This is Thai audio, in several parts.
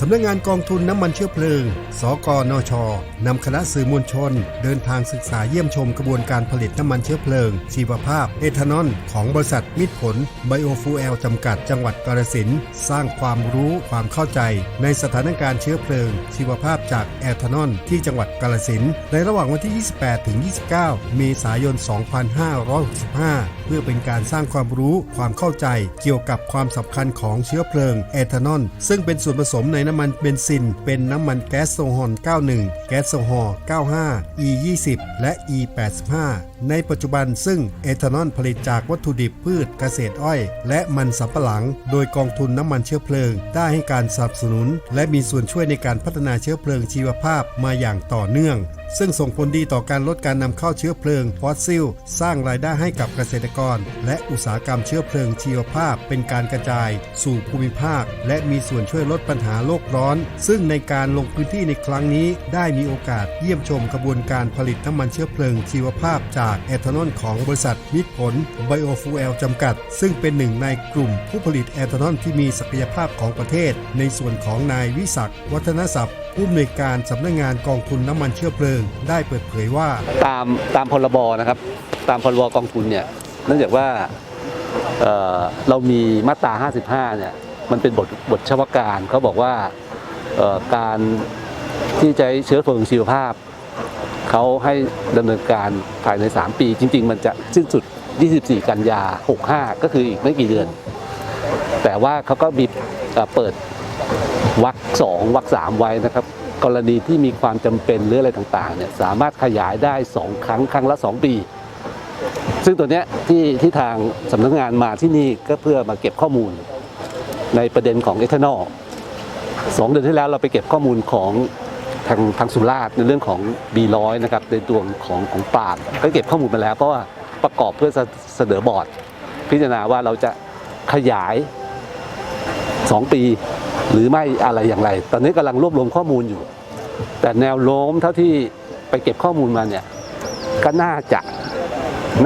สำนักงานกองทุนน้ำมันเชื้อเพลิง สกนชนำคณะสื่อมวลชน เดินทางศึกษาเยี่ยมชมกระบวนการผลิตน้ำมันเชื้อเพลิง ชีวภาพ เอทานอล ของบริษัทมิตรผลไบโอฟูเอลจำกัดจังหวัดกาฬสินสร้างความรู้ความเข้าใจ ในสถานการณ์เชื้อเพลิง ชีวภาพจากเอทานอลที่จังหวัดกาฬสินในระหว่างวันที่ 28ถึง29 เมษายน 2565 เพื่อเป็นการสร้างความรู้ความเข้าใจ เกี่ยวกับความสำคัญของเชื้อเพลิงเอทานอลซึ่งเป็นส่วนผสมในน้ำมันเบนซิน เป็นน้ำมันแก๊สโซฮอล 91 แก๊สโซฮอล 95 E 20 และ E 85 ในปัจจุบันซึ่งเอทานอลผลิตจากวัตถุดิบพืชเกษตรอ้อย และมันสำปะหลัง โดยกองทุนน้ำมันเชื้อเพลิง ได้ให้การสนับสนุน และมีส่วนช่วยในการพัฒนาเชื้อเพลิงชีวภาพมาอย่างต่อเนื่องซึ่งส่งผลดีต่อการลดการนำเข้าเชื้อเพลิงฟอสซิล สร้างรายได้ให้กับเกษตรกร และอุตสาหกรรมเชื้อเพลิงชีวภาพ เป็นการกระจาย สู่ภูมิภาค และมีส่วนช่วยลดปัญหาโลกร้อน ซึ่งในการลงพื้นที่ในครั้งนี้ได้มีโอกาสเยี่ยมชมกระบวนการผลิตน้ำมันเชื้อเพลิงชีวภาพจากเอทานอลของบริษัทมิตรผลไบโอฟูเอลจำกัด ซึ่งเป็นหนึ่งในกลุ่มผู้ผลิตเอทานอลที่มีศักยภาพของประเทศ ในส่วนของนายวิศักดิ์วัฒนศัพท์ผู้อำนวยการสำนักงานกองทุนน้ำมันเชื้อเพลิง ได้เปิดเผยว่า ตามตามพรบนะครับตามพรบกองทุนเนี่ยเนื่องจากว่าเอ่อเรามีมาตรา 55 เนี่ยมันเป็นบทบทเฉพาะการเขาบอกว่าเอ่อการที่ใช้เชื้อเพลิงชีวภาพ เขาให้ดำเนินการภายใน 3 ปี จริง ๆ มันจะสิ้นสุด 24 กันยา 65 ก็คืออีกไม่กี่เดือน แต่ว่าเขาก็มีเอ่อเปิด วรรคสองวรรคสามไว้นะครับ กรณีที่มีความจำเป็นหรืออะไรต่างๆเนี่ยสามารถขยายได้ 2 ครั้งครั้งละ 2 ปี ซึ่งตัวเนี้ยที่ที่ทางสำนักงานมาที่นี่ก็เพื่อมาเก็บข้อมูล ในประเด็นของเอทานอลสองเดือนที่แล้วเราไปเก็บข้อมูลของทางทางสุราษฎร์ในเรื่องของ B100 นะครับในตัวของของปราดก็เก็บข้อมูลมาแล้วเพราะว่าประกอบเพื่อเสนอบอร์ด พิจารณาว่าเราจะขยาย 2 ปี หรือไม่อะไรอย่างไร ตอนนี้กำลังรวบรวมข้อมูลอยู่ แต่แนวโน้มเท่าที่ไปเก็บข้อมูลมาเนี่ยก็น่าจะ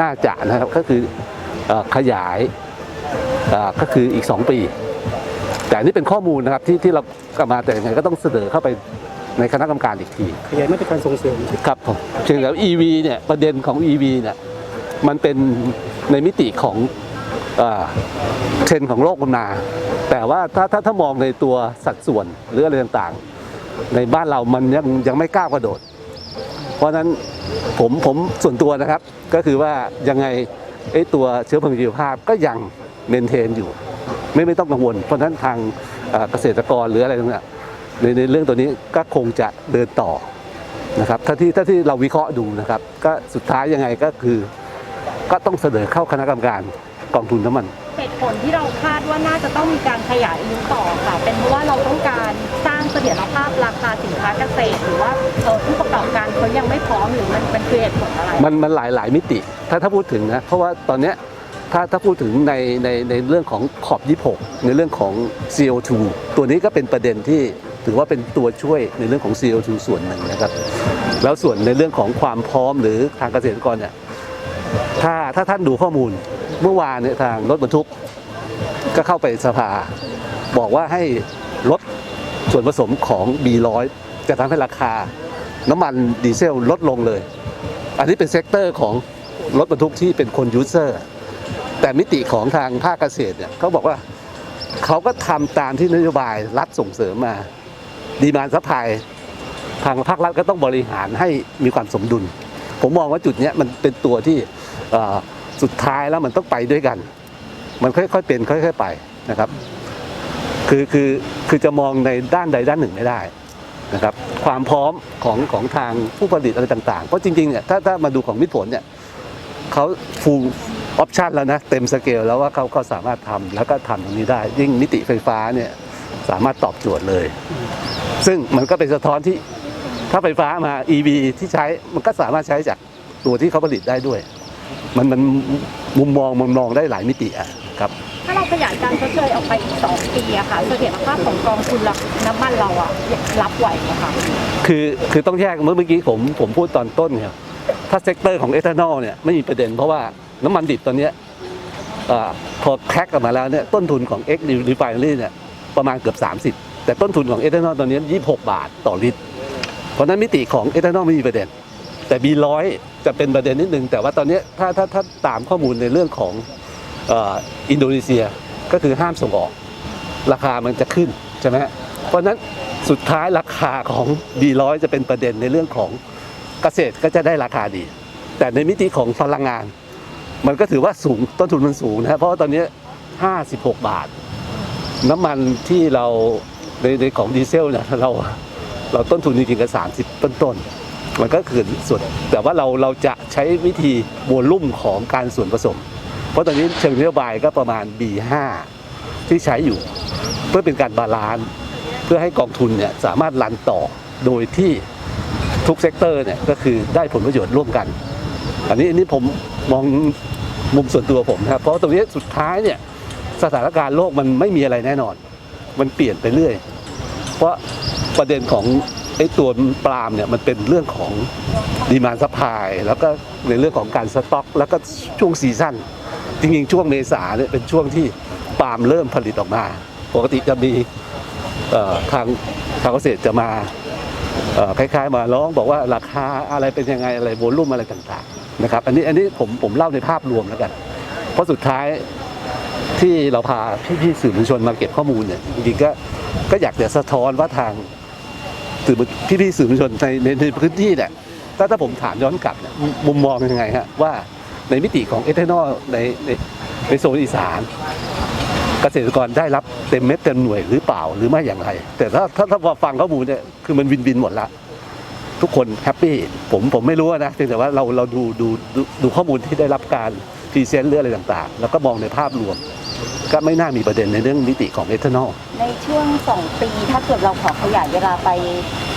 น่าจะนะครับก็คือเออขยายเอ่อก็คืออีก 2 ปี แต่อันนี่เป็นข้อมูลนะครับที่ที่เรากลับมาแต่ยังไงก็ต้องเสนอเข้าไปในคณะกรรมการอีกที ขยายมาตรการส่งเสริมครับผมเพียงแต่ว่า EV เนี่ยประเด็นของ EV เนี่ยมันเป็นในมิติของ เทรนด์ของโลกมันมา แต่ว่าถ้าถ้าถ้ามองในตัวสัดส่วนหรืออะไรต่างๆ ในบ้านเรามันยังยังไม่กล้าวกระโดด เพราะฉะนั้นผมผมส่วนตัวนะครับ ก็คือว่ายังไงไอ้ตัวเชื้อเพลิงชีวภาพก็ยังเมนเทนอยู่ ไม่ไม่ต้องกังวล เพราะฉะนั้นทางเอ่อเกษตรกรหรืออะไรต่างๆในในเรื่องตัวนี้ก็คงจะเดินต่อนะครับถ้าที่ถ้าที่เราวิเคราะห์ดูนะครับ ก็สุดท้ายยังไงก็คือ ก็ต้องเสนอเข้าคณะกรรมการ กองทุนน้ำมัน เหตุผลที่เราคาดว่าน่าจะต้องมีการขยายอายุต่อค่ะ เป็นเพราะว่าเราต้องการสร้างเสถียรภาพราคาสินค้าเกษตร หรือว่าเอ่อผู้ประกอบการเขายังไม่พร้อมหรือมันเป็นคือเหตุผลอะไร มันมันหลายหลายมิติ ถ้าถ้าพูดถึงนะ เพราะว่าตอนเนี้ยถ้าถ้าพูดถึงในในในเรื่องของขอบ 26 ในเรื่องของ CO2 ตัวนี้ก็เป็นประเด็นที่ถือว่าเป็นตัวช่วยในเรื่องของ CO2 ส่วนหนึ่งนะครับ แล้วส่วนในเรื่องของความพร้อมหรือทางเกษตรกรเนี่ยถ้าถ้าท่านดูข้อมูล เมื่อวานเนี่ยทางรถบรรทุกก็เข้าไปสภา บอกว่าให้ลดส่วนผสมของ B100 จะทำให้ราคาน้ำมันดีเซลลดลงเลย อันนี้เป็นเซกเตอร์ของรถบรรทุกที่เป็นคนยูเซอร์ แต่มิติของทางภาคเกษตรเนี่ยเขาบอกว่าเขาก็ทำตามที่นโยบายรัฐส่งเสริมมาดีมานซัพพลายทางภาครัฐก็ต้องบริหารให้มีความสมดุล ผมมองว่าจุดเนี้ยมันเป็นตัวที่ สุดท้ายแล้วมันต้องไปด้วยกัน มันค่อยๆเป็นค่อย ๆ ไปนะครับ คือคือคือจะมองในด้านใดด้านหนึ่งไม่ได้นะครับความพร้อมของของทางผู้ผลิตอะไรต่างๆ เพราะจริงๆเนี่ยถ้าถ้ามาดูของมิตรผลเนี่ยเขาฟูลออปชันแล้วนะเต็มสเกลแล้วว่าเขาเขาสามารถทำแล้วก็ทำตรงนี้ได้ ยิ่งมิติไฟฟ้าเนี่ยสามารถตอบโจทย์เลย ซึ่งมันก็เป็นสะท้อนที่ถ้าไฟฟ้ามา EV ที่ใช้มันก็สามารถใช้จากตัวที่เขาผลิตได้ด้วย มันมันมุมมองมุมมองได้หลายมิติอะครับ ถ้าเราขยายการชดเชยออกไปอีก2ปีอะค่ะเสถียรภาพของกองทุนน้ำมันเราอะรับไหวไหมคะคือคือต้องแยกเมื่อเมื่อกี้ผมผมพูดตอนต้นเนี่ยถ้าเซกเตอร์ของเอทานอลเนี่ยไม่มีประเด็นเพราะว่าน้ำมันดิบตอนเนี้ยเอ่อพอแคร็กออกมาแล้วเนี่ยต้นทุนของ X Refinery เนี่ยประมาณเกือบ 30 แต่ต้นทุนของเอทานอลตอนนี้ 26 บาทต่อลิตร เพราะฉะนั้นมิติของเอทานอลไม่มีประเด็น แต่ B100 จะเป็นประเด็นนิดนึงแต่ว่าตอนนี้ถ้าถ้าถ้าตามข้อมูลในเรื่องของอินโดนีเซียก็คือห้ามส่งออก ราคามันจะขึ้นใช่ไหมเพราะนั้นสุดท้ายราคาของ B100 จะเป็นประเด็นในเรื่องของเกษตรก็จะได้ราคาดี แต่ในมิติของพลังงาน มันก็ถือว่าสูงต้นทุนมันสูงนะเพราะว่าตอนนี้ 56 บาท น้ำมันที่เราในในของดีเซลเนี่ยเราเราต้นทุนจริงๆก็30ต้นต้นๆ มันก็คือส่วนแต่ว่าเราเราจะใช้วิธีวอลลุ่มของการส่วนผสม เพราะตอนนี้เชิงนโยบายก็ประมาณ B5 ที่ใช้อยู่ เพื่อเป็นการบาลานซ์เพื่อให้กองทุนเนี่ยสามารถรันต่อโดยที่ทุกเซกเตอร์เนี่ยก็คือได้ผลประโยชน์ร่วมกัน อันนี้อันนี้ผมมองมุมส่วนตัวผมนะครับเพราะตรงนี้สุดท้ายเนี่ยสถานการณ์โลกมันไม่มีอะไรแน่นอน มันเปลี่ยนไปเรื่อย เพราะประเด็นของ ไอ้ตัวปล์มเนี่ยมันเป็นเรื่องของดีมานสปายแล้วก็ในเรื่องของการสต็อก แล้วก็ช่วงซีซั่นจริงๆช่วงเมษาเนี่ยเป็นช่วงที่ปาล์มเริ่มผลิตออกมา ปกติจะมีทางทางเกษตรจะมาคล้ายๆ มาร้องบอกว่าราคาอะไรเป็นยังไงอะไรโวลุ่มอะไรต่างๆนะครับ อันนี้อันนี้ผมผมเล่าในภาพรวมแล้วกัน เพราะสุดท้ายที่เราพาพี่ๆสื่อมวลชนมาเก็บข้อมูลเนี่ยจริงๆก็ก็อยากจะสะท้อนว่าทาง สื่อพี่ๆสื่อมวลชนในในในพื้นที่เนี่ยถ้าถ้าผมถามย้อนกลับเนี่ยมุมมองยังไงฮะว่าในมิติของเอทานอลในในในโซนอีสาน เกษตรกรได้รับเต็มเม็ดเต็มหน่วยหรือเปล่าหรือไม่อย่างไร แต่ถ้าถ้าถ้าฟังข้อมูลเนี่ยคือมันวินวินหมดละทุกคนแฮปปี้ผมผมไม่รู้นะเพียงแต่ว่าเราเราดูดูดูดูข้อมูลที่ได้รับการพรีเซนต์เรื่องอะไรต่างๆ แล้วก็มองในภาพรวม ก็ไม่น่ามีประเด็นในเรื่องมิติของเอทานอลในช่วง 2 ปี ถ้าเกิดเราขอขยายเวลาไป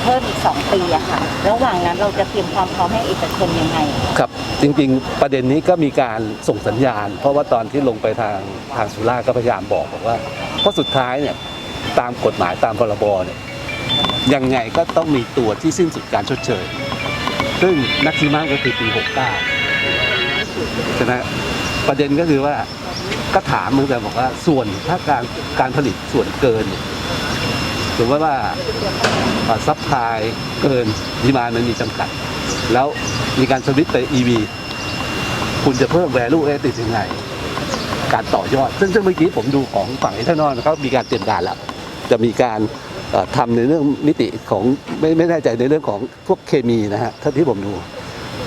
เพิ่มอีก 2 ปีอะค่ะ ระหว่างนั้นเราจะเตรียมความพร้อมให้เอกชนยังไง ครับ จริงๆ ประเด็นนี้ก็มีการส่งสัญญาณ เพราะว่าตอนที่ลงไปทางทางสุราษฎร์ก็พยายามบอกบอกว่า เพราะสุดท้ายเนี่ยตามกฎหมายตามพรบเนี่ยยังไงก็ต้องมีตัวที่สิ้นสุดการชดเชย ซึ่งนักซีมาก็คือปี 69ใช่ไหมประเด็นก็คือว่า ก็ถามมึงแต่บอกว่าส่วนถ้าการการผลิตส่วนเกินถือว่าว่าซัพพลายเกินดีมานมันมีจำกัด แล้วมีการสวิตช์ไป EV คุณจะเพิ่ม value added ยังไง การต่อยอด ซึ่งเมื่อกี้ผมดูของฝั่งเอทานอลเขามีการเตรียมการแล้ว จะมีการเอ่อทำในเรื่องมิติของไม่ไม่แน่ใจในเรื่องของพวกเคมีนะฮะถ้าที่ผมดู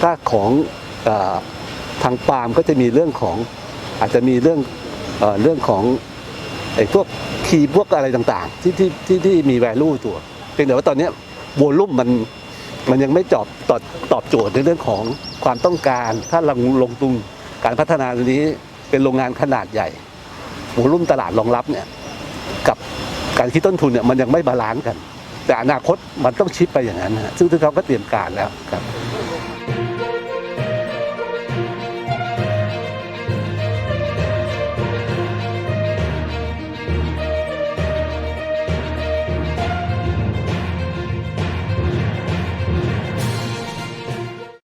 ถ้าของอทางปาล์มก็จะมีเรื่องของ อาจจะมีเรื่องเอเรื่องของไอ้พวกคีย์พวกอะไรต่างๆ ที่ที่ที่ที่มี value ตัวเพียงแต่ว่าตอนนี้โวลุ่มมันมันยังไม่จอบตอบตอบโจทย์ในเรื่องของความต้องการ ถ้าเราลงทุนการพัฒนาตัวนี้เป็นโรงงานขนาดใหญ่โวลุ่มตลาดรองรับเนี่ยกับการคิดต้นทุนเนี่ยมันยังไม่บาลานซ์กัน แต่อนาคตมันต้องชิปไปอย่างนั้นนะฮะซึ่งซึ่งเขาก็เตรียมการแล้วครับ